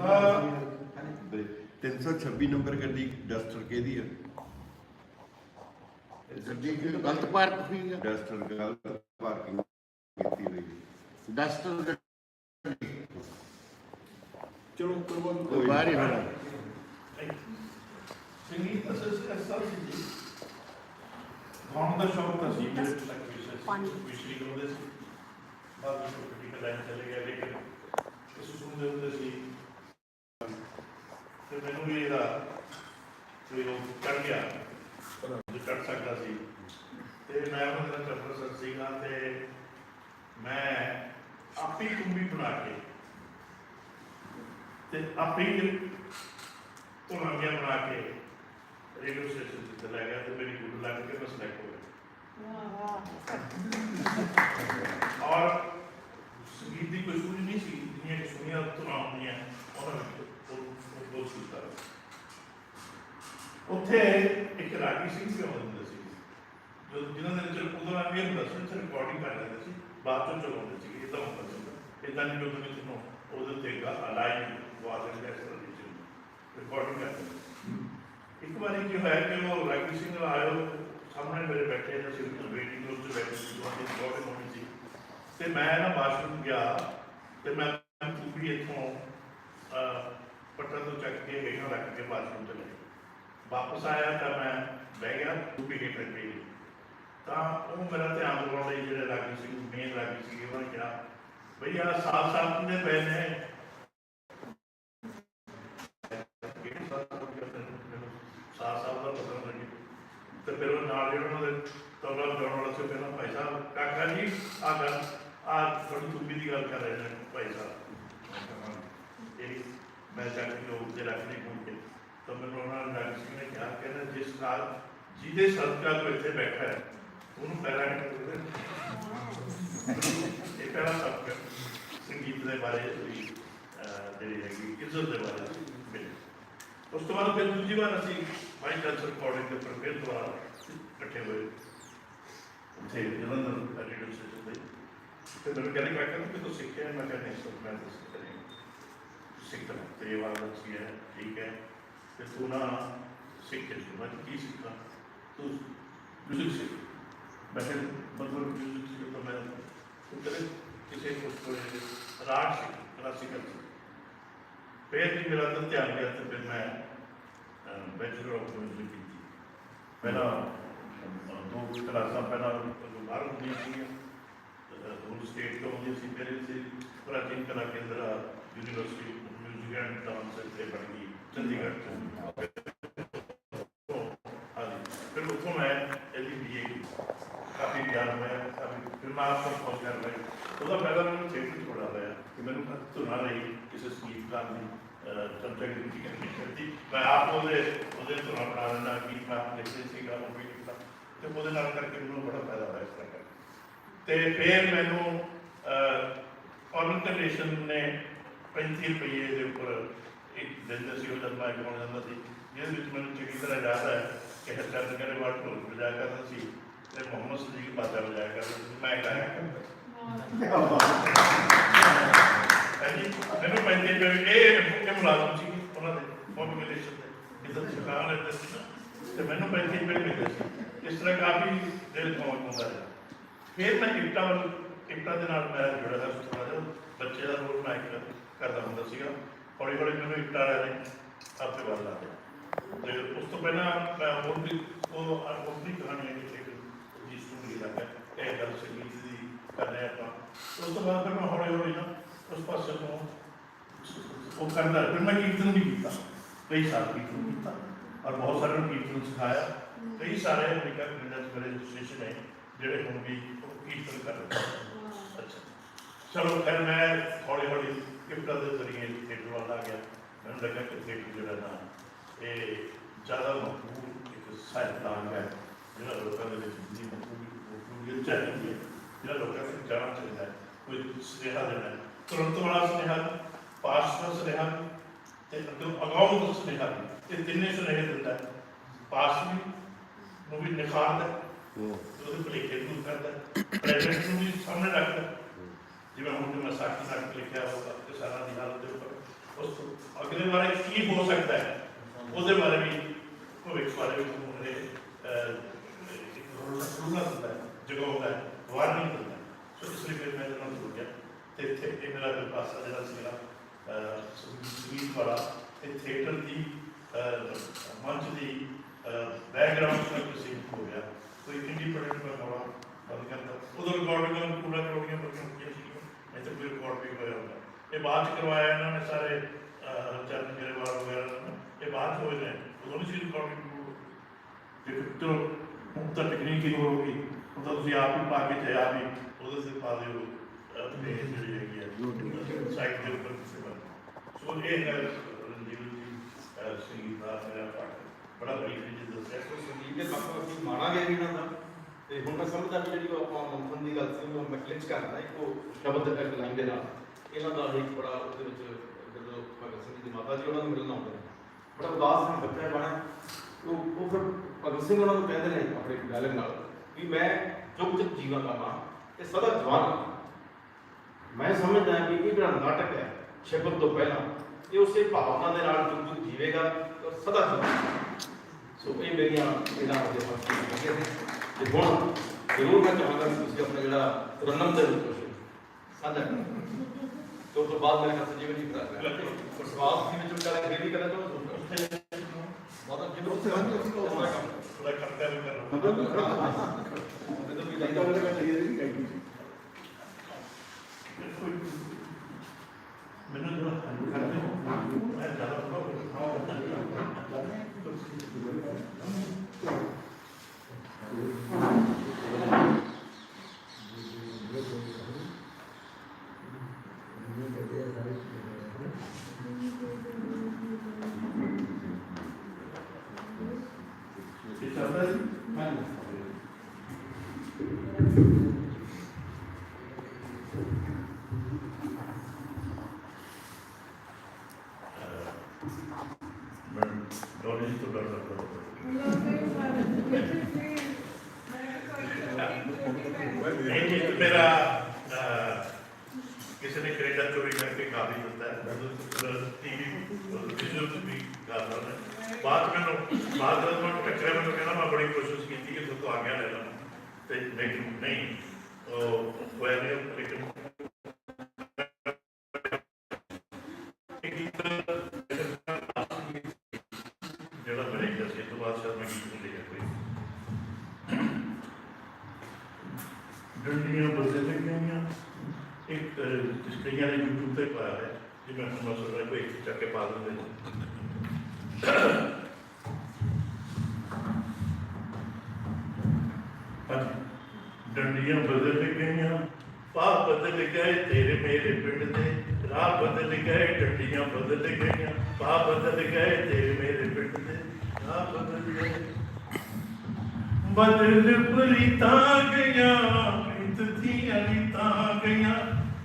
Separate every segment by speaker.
Speaker 1: ਹਾਂ।
Speaker 2: 326 ਨੰਬਰ ਗੱਡੀ ਡਸਟਰ ਕਿਹਦੀ ਆ?
Speaker 3: ਗੱਡੀ ਦੀ ਗਲਤ ਪਾਰਕ ਹੋਈ ਆ।
Speaker 2: ਡਸਟਰ ਗਲਤ ਪਾਰਕਿੰਗ ਕੀਤੀ ਹੋਈ ਹੈ।
Speaker 3: ਡਸਟਰ
Speaker 4: ਚਲੋ ਕਰਵਾ
Speaker 2: ਕੋਈ
Speaker 3: ਬਾਹਰ ਹੀ ਹੋਣਾ।
Speaker 1: ਸੰਗੀਤ ਅਸਲ ਅਸਲ ਸੀ ਜੀ। ਗਾਉਣ ਦਾ ਸ਼ੌਕ ਤਾਂ ਸੀ ਮੇਰੇ ਤੱਕ ਵਿਸ਼ੇ ਵਿਸ਼ਰੀ ਕਰਦੇ ਸੀ। ਬਾਅਦ ਵਿੱਚ ਛੋਟੀ ਕਲਾਇਨ ਚਲੇ ਗਏ ਲੇਕਿਨ ਇਸ ਸੁਣਦੇ ਹੁੰਦੇ ਸੀ। ਤੇ ਮੈਨੂੰ ਵੀ ਇਹਦਾ ਉਹ ਚੜ ਗਿਆ। ਜੋ ਚੜ ਸਕਦਾ ਸੀ। ਤੇ ਮੈਂ ਉਹਨਾਂ ਦਾ ਪ੍ਰੋਫੈਸਰ ਸੀਗਾ ਤੇ ਮੈਂ ਆਪੀ ਕੁੰਬੀ ਬਣਾ ਕੇ ਤੇ ਆਪੀ ਧੁਨਾਂਗੀਆਂ ਬਣਾ ਕੇ ਰੇਡੀਓ ਸਟੇਸ਼ਨ ਤੇ ਚਲਾ ਗਿਆ ਤੇ ਮੇਰੀ ਗੁੱਡ ਲੱਗ ਕੇ ਮੈਂ ਸਿਲੈਕਟ ਹੋ ਗਿਆ। ਔਰ ਸੰਗੀਤ ਦੀ ਕੋਈ ਸੂਝ ਨਹੀਂ ਸੀ ਜਿੰਨੀਆਂ ਕਿ ਸੁਣੀਆਂ ਧੁਨਾਂ ਹੁੰਦੀਆਂ ਉਹਨਾਂ ਵਿੱਚ ਉਹ ਉਹ ਬਹੁਤ ਸੁਣਦਾ ਉੱਥੇ ਇੱਕ ਰਾਗੀ ਸਿੰਘ ਵੀ ਆਉਂਦੇ ਹੁੰਦੇ ਸੀ ਜੋ ਜਿਨ੍ਹਾਂ ਦੇ ਵਿੱਚ ਉਦੋਂ ਆ ਵੀ ਹੁੰਦਾ ਸੀ ਉੱਥੇ ਰਿਕਾਰਡਿੰਗ ਕਰ ਲੈਂਦੇ ਸੀ ਬਾਅਦ ਚੋਂ ਚਲਾਉਂਦੇ ਸੀ ਇਹ ਤਾਂ ਹੁੰਦਾ ਸੀ ਇਦਾਂ ਨਹੀਂ ਲੋਕਾਂ ਨੇ ਤੁਹਾਨੂੰ ਉਹਦੇ ਉੱਤੇ ਲਾਈਵ ਆਵਾਜ਼ ਦੇ ਇਸ ਤਰ੍ਹਾਂ ਦੀ ਰਿਕਾਰਡਿੰਗ ਕਰਦੇ ਸੀ ਇੱਕ ਵਾਰੀ ਕੀ ਹੋਇਆ ਕਿ ਉਹ ਰਾਗੀ ਸਿੰਘ ਆਇਆ ਸਾਹਮਣੇ ਮੇਰੇ ਬੈਠੇ ਨੇ ਸੀ ਵੇਟਿੰਗ ਰੂਮ 'ਚ ਬੈਠੇ ਸੀ ਉਹਨਾਂ ਦੀ ਰਿਕਾਰਡਿੰਗ ਹੋਣੀ ਸੀ ਤੇ ਮੈਂ ਨਾ ਬਾਥਰੂਮ ਗਿਆ ਤੇ ਮੈਂ ਕੁਪੀ ਇੱਥੋਂ ਅਹ, ਤੋਂ ਚੱਕ ਕੇ ਹੇਠਾਂ ਰੱਖ ਕੇ ਬਾਥਰੂਮ ਚਲੇ ਵਾਪਸ ਆਇਆ ਤਾਂ ਮੈਂ ਬਹਿ ਗਿਆ ਕੁਪੀ ਹੇਠ ਰੱਖ ਤਾਂ ਉਹ ਮੇਰਾ ਧਿਆਨ ਦਿਵਾਉਣ ਲਈ ਜਿਹੜੇ ਰਾਗੀ ਸਿੰਘ ਮੇਨ ਰਾਗੀ ਸੀ ਉਹਨਾਂ ਨੇ ਕਿਹਾ ਭਈਆ ਸਾਫ਼ ਸਾਫ਼ ਕਿੰਨੇ ਪਏ ਨੇ? ਸਾਫ਼ ਸਾਫ਼ ਦਾ ਪਤਾ ਨਹੀਂ ਤੇ ਫਿਰ ਉਹ ਨਾਲ ਜਿਹੜਾ ਉਹਨਾਂ ਦੇ ਤਬਲਾ ਵਜਾਉਣ ਵਾਲਾ ਸੀ ਕਹਿੰਦਾ ਭਾਈ ਸਾਹਿਬ ਕਾਕਾ ਜੀ ਆ ਗੱਲ ਆ ਥੋੜੀ ਤੁੰਬੀ ਦੀ ਗੱਲ ਕਰ ਰਹੇ ਨੇ ਭਾਈ ਸਾਹਿਬ। ਮੈਂ ਮੈਂ ਜਾ ਲੋਕ ਦੇ ਰੱਖਣੇ ਪਹੁੰਚੇ ਤਾਂ ਮੈਨੂੰ ਉਹਨਾਂ ਨੇ ਡਾਕਟਰ ਸਿੰਘ ਨੇ ਕਿਹਾ, ਕਹਿੰਦਾ ਜਿਸ ਨਾਲ ਜਿਹਦੇ ਸਦਕਾ ਤੂੰ ਇੱਥੇ ਬੈਠਾ ਹੈ, ਉਹਨੂੰ ਪੈਰਾਂ ਨਹੀਂ ਕਰਦੇ ਇਹ ਪਹਿਲਾ ਸਬਕ ਸੰਗੀਤ ਦੇ ਬਾਰੇ ਵੀ ਜਿਹੜੀ ਹੈਗੀ ਇੱਜ਼ਤ ਦੇ ਬਾਰੇ ਮਿਲਿਆ ਉਸ ਤੋਂ ਬਾਅਦ ਫਿਰ ਦੂਜੀ ਵਾਰ ਅਸੀਂ ਮਾਈ ਕਲਚਰ ਰਿਕਾਰਡਿੰਗ ਦੇ ਉੱਪਰ ਫਿਰ ਇਕੱਠੇ ਹੋਏ। ਉੱਥੇ ਜਲੰਧਰ ਰੇਡੀਓ ਸਟੇਸ਼ਨ ਤੇ। ਤੇ ਮੈਨੂੰ ਕਹਿੰਦੇ ਮੈਂ ਕਹਿੰਦਾ ਕਿ ਤੂੰ ਸਿੱਖਿਆ ਮੈਂ ਕਹਿੰਦਾ ਨਹੀਂ ਸਰ ਮੈਂ ਤਾਂ ਸਿੱਖ ਰਿਹਾ ਸਿੱਖਣਾ ਤੇ ਇਹ ਵਾਲਾ ਸੀ ਹੈ ਠੀਕ ਹੈ ਤੇ ਤੂੰ ਨਾ ਸਿੱਖ ਕੇ ਮੈਂ ਕਿਹਾ, ਕੀ ਸਿੱਖਾਂ ਤੂੰ ਮਿਊਜ਼ਿਕ ਸਿੱਖ ਮੈਂ ਕਿਹਾ, ਮਤਲਬ ਮਿਊਜ਼ਿਕ ਸਿੱਖ ਤਾਂ ਮੈਂ ਤੂੰ ਕਦੇ ਕਿਸੇ ਕੋਲ ਕੋਈ ਰਾਗ ਸਿੱਖ ਕਲਾਸੀਕਲ ਸਿੱਖ ਫਿਰ ਵੀ ਮੇਰਾ ਤਾਂ ਧਿਆਨ ਗਿਆ ਤੇ ਫਿਰ ਮੈਂ ਬੈਚਲਰ ਆਫ ਮਿਊਜ਼ਿਕ ਕੀਤੀ ਪਹਿਲਾਂ ਅਹ, ਦੋ ਕਲਾਸਾਂ ਪਹਿਲਾਂ ਬਾਹਰ ਹੁੰਦੀਆਂ ਸੀਗੀਆਂ ਹੁਣ ਸਟੇਟ ਤੋਂ ਹੁੰਦੀਆਂ ਸੀ, ਫਿਰ ਇਸੇ ਪ੍ਰਾਚੀਨ ਕਲਾ ਕੇਂਦਰ ਯੂਨੀਵਰਸਿਟੀ ਮਿਊਜ਼ਿਕ ਐਂਡ ਡਾਂਸ ਤੇ ਬਣ ਗਈ, ਚੰਡੀਗੜ੍ਹ ਤੋਂ। ਹਾਂਜੀ, ਫਿਰ ਉੱਥੋਂ ਮੈਂ ਇਹਦੀ ਬੀਏ ਕਾਫੀ ਗਿਆਨ ਹੋਇਆ, ਕਾਫੀ ਫਿਰ ਮੈਂ ਉਹਦਾ ਪਹਿਲਾਂ ਮੈਨੂੰ ਥੀਏਟਰ ਥੋੜਾ ਹੋਇਆ ਕਿ ਮੈਨੂੰ ਧੁਨਾ ਰਹੀ ਕਿਸੇ ਸੰਗੀਤਕਾਰ ਦੀ ਚਮਚਾ ਦੀ ਕੀ ਕਰਦੀ ਮੈਂ ਆਪ ਉਹਦੇ ਉਹਦੇ ਧੁਨਾ ਬਣਾ ਲੈਣਾ ਗੀਤ ਮੈਂ ਲਿਖਦੇ ਸੀਗਾ, ਉਹ ਵੀ ਲਿਖਦਾ। ਤੇ ਉਹਦੇ ਨਾਲ ਕਰਕੇ ਮੈਨੂੰ ਬੜਾ ਫਾਇਦਾ ਹੋਇਆ ਇਸ ਤਰ੍ਹਾਂ ਕਰਕੇ ਤੇ ਫਿਰ ਮੈਨੂੰ ਆਰਗੇਨਾਈਜੇਸ਼ਨ ਨੇ 35 ਰੁਪਏ ਦੇ ਉੱਪਰ ਇੱਕ ਦਿੰਦੇ ਸੀ, ਉਹ ਮੈਂ ਗਾਉਣ ਜਾਂਦਾ ਸੀ। ਜਿਹਦੇ ਵਿੱਚ ਮੈਨੂੰ ਚੰਗੀ ਤਰ੍ਹਾਂ ਯਾਦ ਹੈ ਕਿ ਹਰਚੰਦ ਗਰੇਵਾਲ ਢੋਲ ਵਜਾਇਆ ਕਰਦਾ ਸੀ ਤੇ ਮੁਹੰਮਦ ਸਦੀਕ ਬਾਜਾ ਵਜਾਇਆ ਕਰਦਾ ਸੀ। ਮੈਂ ਗਾਇਆ ਕਰਦਾ ਹਾਂਜੀ ਮੈਨੂੰ 35 ਰੁਪਏ ਇਹ ਇਹ ਮੁਲਾਜ਼ਮ ਸੀ ਉਹਨਾਂ ਦੇ ਆਰਗੇਨਾਈਜੇਸ਼ਨ ਦੇ। ਇਦਾਂ ਸਰਕਾਰ ਨੇ ਦਿੱਤੀ ਤੇ ਮੈਨੂੰ 35 ਰੁਪਏ ਮਿਲਦੇ ਸੀ। ਇਸ ਤਰ੍ਹਾਂ ਕਾਫੀ ਦਿਲ ਤੋਂ ਆਉਂਦਾ ਰਿਹਾ। ਫਿਰ ਮੈਂ ਇੱਟਾਂ ਵੱਲ ਇੱਟਾਂ ਦੇ ਨਾਲ ਮੈਂ ਜੁੜਿਆ ਹੋਇਆ ਸੀ ਥੋੜ੍ਹਾ ਜਿਹਾ। ਬੱਚੇ ਦਾ ਰੋਲ ਮੈਂ ਕਰਦਾ ਹੁੰਦਾ ਸੀਗਾ। ਹੌਲੀ ਹੌਲੀ ਮੈਨੂੰ ਇੱਟਾਂ ਵਾਲਿਆਂ ਨੇ ਆਪੇ ਵੱਲ ਲਾ ਦਿੱਤਾ ਤੇ ਉਸ ਤੋਂ ਪਹਿਲਾਂ ਮੈਂ ਹੋਰ ਵੀ, ਉਹ, ਹੋਰ ਵੀ ਕਹਾਣੀ ਹੈ ਕਿ ਜੀ ਸੁਣੀ ਲੱਗਾ ਇਹ ਗੱਲ ਸੰਗੀਤ ਦੀ ਕਰ ਆਪਾਂ। ਉਸ ਤੋਂ ਬਾਅਦ ਫਿਰ ਮੈਂ ਹੌਲੀ ਹੌਲੀ ਨਾ ਉਸ ਪਾਸੇ ਤੋਂ ਉਹ ਕਰਦਾ ਫਿਰ ਮੈਂ ਕੀਰਤਨ ਵੀ ਕੀਤਾ। ਕਈ ਸਾਲ ਕੀਰਤਨ ਕੀਤਾ। ਔਰ ਬਹੁਤ ਸਾਰਿਆਂ ਨੂੰ ਕੀਰਤਨ ਸਿਖਾਇਆ। ਕਈ ਸਾਰੇ ਅਮਰੀਕਾ ਕੈਨੇਡਾ ਮੇਰੇ ਸਟੇਸ਼ਨ ਹੈ ਜਿਹੜੇ ਹੁਣ ਵੀ ਉਹ ਕੀਰਤਨ ਕਰ ਰਹੇ ਹਨ। ਅੱਛਾ। ਚਲੋ ਫਿਰ ਮੈਂ ਹੌਲੀ ਹੌਲੀ ਕਿਪਟਾ ਦੇ ਜ਼ਰੀਏ ਥੀਏਟਰ ਵੱਲ ਆ ਗਿਆ। ਮੈਨੂੰ ਲੱਗਾ ਕਿ ਥੀਏਟਰ ਜਿਹੜਾ ਨਾ ਇਹ ਜ਼ਿਆਦਾ ਮਕਬੂਲ ਇੱਕ ਸਾਹਿਤਕਾਰ ਹੈ ਜਿਹੜਾ ਲੋਕਾਂ ਦੇ ਵਿੱਚ ਜਿੰਨੀ ਮਕਬੂਲੀਅਤ ਚਾਹੀਦੀ ਹੈ ਜਿਹੜਾ ਲੋਕਾਂ ਤੱਕ ਜਾਣਾ ਚਾਹੀਦਾ ਹੈ। ਕੋਈ ਸੁਨੇਹਾ ਦੇਣਾ ਹੈ। ਤੁਰੰਤ ਵਾਲਾ ਸੁਨੇਹਾ ਪਾਸ ਦਾ ਸੁਨੇਹਾ ਤੇ ਅੱਗੋਂ ਅਗਾਊਂ ਦਾ ਸੁਨੇਹਾ ਵੀ। ਇਹ ਤਿੰਨੇ ਸੁਨੇਹੇ ਦਿੰਦਾ ਹੈ। ਪਾਸ ਵੀ ਨੂੰ ਵੀ ਨਿਖਾਰਦਾ ਹੈ, ਉਹਦੇ ਭੁਲੇਖੇ ਦੂਰ ਕਰਦਾ ਪ੍ਰੈਜ਼ੈਂਟ ਨੂੰ ਵੀ ਸਾਹਮਣੇ ਰੱਖਦਾ ਜਿਵੇਂ ਹੁਣ ਜੋ ਮੈਂ ਸਾਖੀ ਨਾਟਕ ਲਿਖਿਆ ਹੋਗਾ ਕਿਸਾਨਾਂ ਦੀ ਹਾਲਤ ਦੇ ਉੱਪਰ। ਉਸ ਅਗਲੇ ਬਾਰੇ ਕੀ ਹੋ ਸਕਦਾ ਹੈ? ਉਹਦੇ ਬਾਰੇ ਵੀ ਭਵਿੱਖ ਬਾਰੇ ਵੀ ਉਹਨੇ ਰੂਲਾ ਦਿੰਦਾ ਹੈ, ਜਗਾਉਂਦਾ ਹੈ ਵਾਰਨਿੰਗ ਦਿੰਦਾ ਹੈ। ਸੋ ਇਸ ਲਈ ਫਿਰ ਮੈਂ ਇਹਨਾਂ ਨੂੰ ਗਿਆ ਤੇ ਇੱਥੇ ਇਹ ਮੇਰਾ ਜੋ ਪਾਸਾ ਜਿਹੜਾ ਸੀਗਾ ਸੰਗੀਤ ਵਾਲਾ, ਤੇ ਥੀਏਟਰ ਦੀ ਮੰਚ ਦੀ ਬੈਕਗ੍ਰਾਉਂਡ ਦਾ ਕਿਸੇ ਹੋ ਗਿਆ ਕੋਈ ਇੰਡੀਪੈਂਡੈਂਟ ਮੈਂ ਹੋਣਾ ਬੰਦ ਕਰਦਾ ਉਦੋਂ ਰਿਕਾਰਡਿੰਗ ਨੂੰ ਪੂਰਾ ਕਰੋੜੀਆਂ ਬੜੀਆਂ ਹੁੰਦੀਆਂ ਸੀ ਨਹੀਂ ਤਾਂ ਕੋਈ ਰਿਕਾਰਡ ਵੀ ਹੋਇਆ ਹੁੰਦਾ ਇਹ ਬਾਅਦ ਚ ਕਰਵਾਇਆ ਇਹਨਾਂ ਨੇ ਸਾਰੇ ਅਹ, ਚਰਨ ਗਰੇਵਾਲ ਵਗੈਰਾ ਨੇ। ਇਹ ਬਾਅਦ ਚ ਹੋਏ ਨੇ। ਉਦੋਂ ਨਹੀਂ ਸੀ ਰਿਕਾਰਡਿੰਗ ਤੇ ਚਲੋ ਹੁਣ ਤਾਂ ਟੈਕਨੀਕ ਹੀ ਹੋ ਗਈ ਹੁਣ ਤਾਂ ਤੁਸੀਂ ਆਪ ਹੀ ਪਾ ਕੇ ਤੇ ਆਪ ਹੀ ਉਹਦੇ ਤੇ ਪਾ ਦਿਓ। ਆਪਣੇ ਜਿਹੜੀ ਹੈਗੀ ਹੈ ਸਾਈਟ ਦੇ ਉੱਪਰ ਕਿਸੇ ਵੱਲ। ਸੋ ਇਹ ਹੈ ਰਣਜੀਤ ਜੀ ਅਹ, ਸੰਗੀਤ ਦਾ ਮੇਰਾ ਪਾਠ। ਬੜਾ ਬਰੀਕ ਜੀ ਦੱਸਿਆ।
Speaker 4: ਸੋ ਸੰਗੀਤ ਦੇ ਪੱਖ ਅਸੀਂ ਮਾਣਾਂਗੇ ਵੀ ਇਹਨਾਂ ਦਾ। ਤੇ ਹੁਣ ਮੈਂ ਸਮਝਦਾ ਵੀ ਜਿਹੜੀ ਉਹ ਆਪਾਂ ਮੰਥਨ ਦੀ ਗੱਲ ਸੀ ਉਹ ਮੈਂ ਕਲਿਚ ਕਰਨਾ ਇੱਕ ਉਹ ਸ਼ਬਦ ਇੱਕ ਲਾਈਨ ਦੇ ਨਾਲ। ਇਹਨਾਂ ਦਾ ਇੱਕ ਬੜਾ ਉਹਦੇ ਵਿੱਚ ਜਦੋਂ ਭਗਤ ਸਿੰਘ ਦੀ ਮਾਤਾ ਜੀ ਉਹਨਾਂ ਨੂੰ ਮਿਲਣ ਆਉਂਦੇ ਨੇ। ਬੜਾ ਉਦਾਸ ਹੈ ਬੱਚਾ ਬਣਾ। ਉਹ ਉਹ ਫਿਰ ਭਗਤ ਸਿੰਘ ਉਹਨਾਂ ਨੂੰ ਕਹਿੰਦੇ ਨੇ ਆਪਣੇ ਡਾਇਲੌਗ ਨਾਲ ਵੀ ਮੈਂ ਜੁਗ ਜੁਗ ਜੀਵਾਂ ਕਰਨਾ ਤੇ ਸਦਾ ਜਵਾਨ ਮੈਂ ਸਮਝਦਾ ਕਿ ਇਹ ਜਿਹੜਾ ਨਾਟਕ ਹੈ ਸ਼ਬਦ ਤੋਂ ਪਹਿਲਾਂ ਇਹ ਉਸੇ ਭਾਵਨਾ ਦੇ ਨਾਲ ਜੁਗ ਜੁਗ ਜੀਵੇਗਾ ਔਰ ਸਦਾ ਜਵਾਨ ਸੋ ਇਹ ਮੇਰੀਆਂ ਇਹਨਾਂ ਦੇ ਫਸਲ ਨੇ। ਤੇ ਹੁਣ ਜ਼ਰੂਰ ਮੈਂ ਚਾਹਾਂਗਾ ਕਿ ਤੁਸੀਂ ਆਪਣਾ ਜਿਹੜਾ ਤਰਨਮ ਦੇ ਵਿੱਚ ਸਾਂਝਾ ਕਰੋ। ਤੇ ਬਾਅਦ ਮੇਰੇ ਖਿਆਲ ਜੀਵਨ ਜੀ ਕਰਾ ਲਿਆ ਸਵਾਸ ਦੀ ਵਿੱਚ ਕਰਾਂਗੇ ਇਹ ਵੀ ਕਰਾਂ ਤਾਂ ਬਹੁਤ ਜਿਵੇਂ ਉੱਥੇ ਹਾਂ ਅਸੀਂ ਕੋਲ ਕੰਮ।
Speaker 1: ਥੋੜਾ ਖਰਚਾ ਵੀ ਕਰਨਾ।
Speaker 4: ਜਦੋਂ ਵੀ ਲੱਗਦਾ
Speaker 1: ਮੈਨੂੰ ਜਦੋਂ ਕਰਦੇ ਮੈਂ ਜ਼ਿਆਦਾ ਇਹ ਚੱਲਦਾ ਜੀ ਮੈਂ ਡੋਲੀ ਤੋਂ ਡਰ ਲੱਗਦਾ ਨਹੀਂ ਜੀ ਮੇਰਾ ਅਹ, ਕਿਸੇ ਨੇ ਕੈਨੇਡਾ ਚੋਰੀ ਕਰਕੇ ਖਾ ਵੀ ਦਿੱਤਾ ਹੈ ਟੀਵੀ ਵਿਜ਼ੂਅਲ ਵੀ ਕਰ ਰਹਾ ਹੈ ਬਾਅਦ 'ਚ ਮੈਨੂੰ ਬਾਅਦ ਜਦੋਂ ਮੈਂ ਟੱਕਰਿਆ ਮੈਨੂੰ ਕਹਿੰਦਾ ਮੈਂ ਬੜੀ ਕੋਸ਼ਿਸ਼ ਕੀਤੀ ਕਿ ਤੂੰ ਆ ਗਿਆ ਲੈ ਲਾ ਤੇ ਲੇਕਿਨ ਨਹੀਂ ਉਹ ਹੋਇਆ ਨਹੀਂ ਲੇਕਿਨ ਅਹ, ਕਈਆਂ ਨੇ YouTube ਤੇ ਪਾਇਆ ਹੈ ਜਿਵੇਂ ਹੁਣ ਮੈਂ ਸੋਚ ਰਿਹਾ ਕੋਈ ਚੱਕ ਕੇ ਪਾ ਦਿੰਦੇ ਨੇ ਹਾਂਜੀ ਡੰਡੀਆਂ ਬਦਲ ਗਈਆਂ ਪਾ ਬਦਲ ਗਏ ਤੇਰੇ ਮੇਰੇ ਪਿੰਡ ਦੇ ਰਾਹ ਬਦਲ ਗਏ ਡੰਡੀਆਂ ਬਦਲ ਗਈਆਂ ਪਾ ਬਦਲ ਗਏ ਤੇਰੇ ਮੇਰੇ ਪਿੰਡ ਦੇ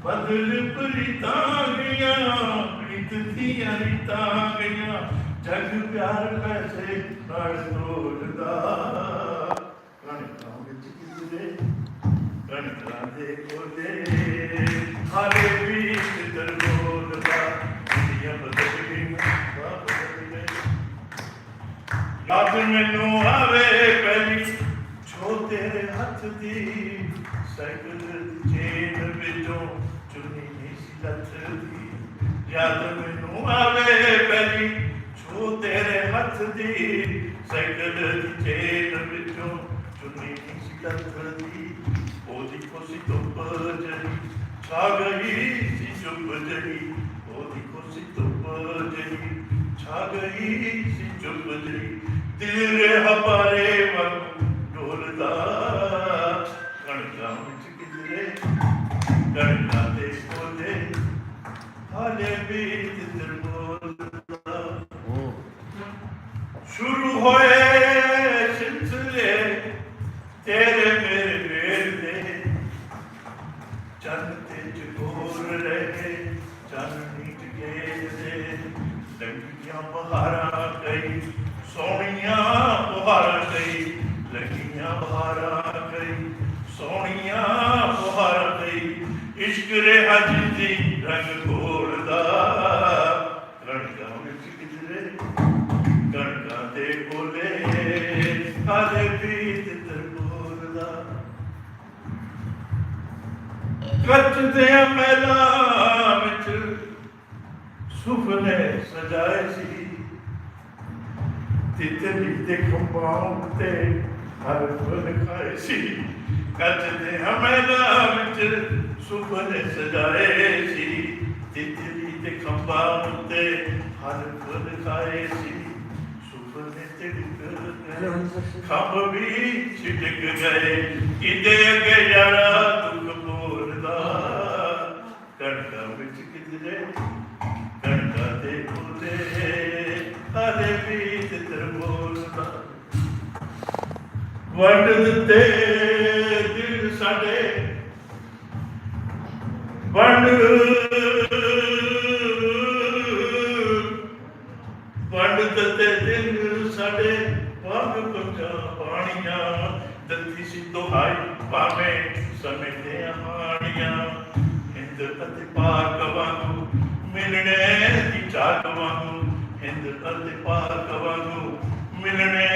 Speaker 1: ਬਦਲ ਪ੍ਰੀਤਾਂ ਗਈਆਂ ਪ੍ਰੀਤ ਦੀਆਂ ਰੀਤਾਂ ਗਈਆਂ ਜਗ ਪਿਆਰ ਪੈਸੇ ਨਾਲ ਤੋੜਦਾ ਕਣਕਾਂ ਵਿੱਚ ਕਿਦਰੇ ਕਣਕਾਂ ਦੇ ਕੋਲੇ ਹਾਲੇ ਵੀ ਕਿਦਰ ਬੋਲਦਾ ਦੁਨੀਆ ਬਦਲ ਗਈ ਵਾਹ ਬਦਲ ਗਈ ਯਾਦ ਮੈਨੂੰ ਆਵੇ ਪਹਿਲੀ ਛੋ ਤੇਰੇ ਹੱਥ ਦੀ ਸਾਈਕਲ ਦੀ ਚੇਨ ਵਿੱਚੋਂ ਚੁੰਨੀ ਨਹੀਂ ਸੀ ਲੱਥਦੀ। ਯਾਦ ਮੈਨੂੰ ਆਵੇ ਪਹਿਲੀ ਛੋ ਤੇਰੇ ਹੱਥ ਦੀ। ਸਾਈਕਲ ਦੀ ਚੇਨ ਵਿੱਚੋਂ ਚੁੰਨੀ ਨਹੀਂ ਸੀ ਲੱਥਦੀ। ਉਹਦੀ ਖੁਸ਼ੀ ਧੁੱਪ ਜਲੀ, ਛਾ ਗਈ ਸੀ ਚੁੱਪ ਜਲੀ। ਉਹਦੀ ਖੁਸ਼ੀ ਧੁੱਪ ਜਲੀ, ਛਾ ਗਈ ਸੀ ਚੁੱਪ ਜਲੀ। ਦਿਲ ਰਿਹਾ ਪਾਰੇ ਸ਼ੁਰੂ ਹੋਏ ਸਿਲਸਿਲੇ ਤੇਰੇ ਮੇਰੇ ਵੇਲ ਦੇ ਚੰਨ ਤੇ ਚਕੋਰ ਰਹੇ ਚਾਨਣੀ ਟਕੇ ਦੇ ਲੰਗੀਆਂ ਬਹਾਰਾਂ ਗਈ ਸੋਹਣੀਆਂ ਬਹਾਰਾਂ ਗਈ ਲੰਗੀਆਂ ਬਹਾਰਾਂ ਗਈ ਸੋਹਣੀਆਂ ਬਹਾਰਾਂ ਕੱਚ ਦੇ ਮਹਿਲਾਂ ਵਿੱਚ ਸੁਪਨੇ ਸਜਾਏ ਸੀ। ਤਿਤਲੀ ਦੇ ਖੰਭਾਂ ਉੱਤੇ ਹਰ ਫੁੱਲ ਖਾਏ ਸੀ। ਕੱਚ ਦੇ ਮਹਿਲਾਂ ਵਿੱਚ ਸੁਪਨੇ ਸਜਾਏ ਸੀ। ਤਿਤਲੀ ਦੇ ਖੰਭਾਂ ਉੱਤੇ ਹਰ ਫੁੱਲ ਖਾਏ ਸੀ। ਸੁਪਨੇ ਤਿੜਕ ਗਏ ਖੰਭ ਵੀ ਛਿਟਕ ਗਏ। ਕਿਤੇ ਅੱਗੇ ਯਾਰਾ ਵਿੱਚ ਕਿਧਰੇ ਕਣਕਾਂ ਦੇ ਬੋਲੇ ਹਰੇ ਵੀ ਤਿੱਤਰ ਬੋਲਦਾ। ਵੰਡ ਦਿੱਤੇ ਦਿਲ ਸਾਡੇ। ਵੰਡ ਵੰਡ ਦਿੱਤੇ ਦਿਲ ਸਾਡੇ। ਵਾਂਗ ਪੰਜਾ ਪਾਣੀਆਂ ਦਿੱਤੀ ਸੀ ਦੁਹਾਈ, ਭਾਵੇਂ ਸਮੇਂ ਦੇ ਹਾਣੀਆਂ ਹਿੰਦ ਅਤੇ ਪਾਕ ਵਾਂਗੂ ਮਿਲਣੇ ਦੀ ਚਾਕ ਵਾਂਗੂ ਹਿੰਦ ਅਤੇ ਪਾਕ ਵਾਂਗੂ ਮਿਲਣੇ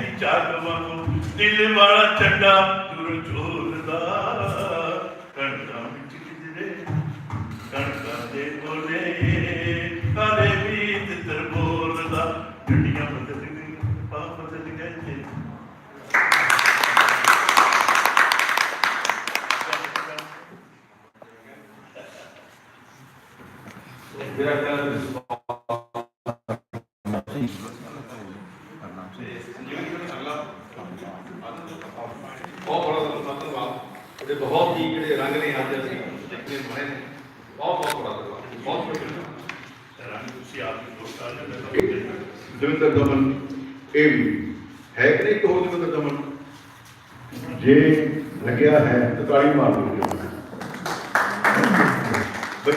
Speaker 1: ਦੀ ਚਾਕ ਵਾਂਗੂ ਦਿਲ ਵਾਲਾ ਚੱਡਾ ਦੁਰ ਝੋਲਦਾ
Speaker 4: ਬਹੁਤ ਬੜਾ ਧੰਨਵਾਦ ਇਹਦੇ ਬਹੁਤ ਹੀ ਜਿਹੜੇ ਰੰਗ ਨੇ ਅੱਜ ਅਸੀਂ ਦੇਖਣੇ ਬਣੇ ਨੇ ਬਹੁਤ ਬਹੁਤ ਬੜਾ ਧੰਨਵਾਦ ਬਹੁਤ ਸ਼ੁਕਰੀਆ
Speaker 1: ਰਾਣੀ ਤੁਸੀਂ ਆਪ ਹੀ ਦੋ ਸਾਲ ਦੇ ਮੈਂ
Speaker 5: ਦਵਿੰਦਰ ਦਮਨ ਇਹ ਵੀ ਹੈ ਕਿ ਨਹੀਂ ਇੱਕ ਹੋਰ ਦਵਿੰਦਰ ਦਮਨ ਜੇ ਲੱਗਿਆ ਹੈ ਤਾਂ ਤਾੜੀ ਮਾਰ ਦਿਓ ਬੱਚਾ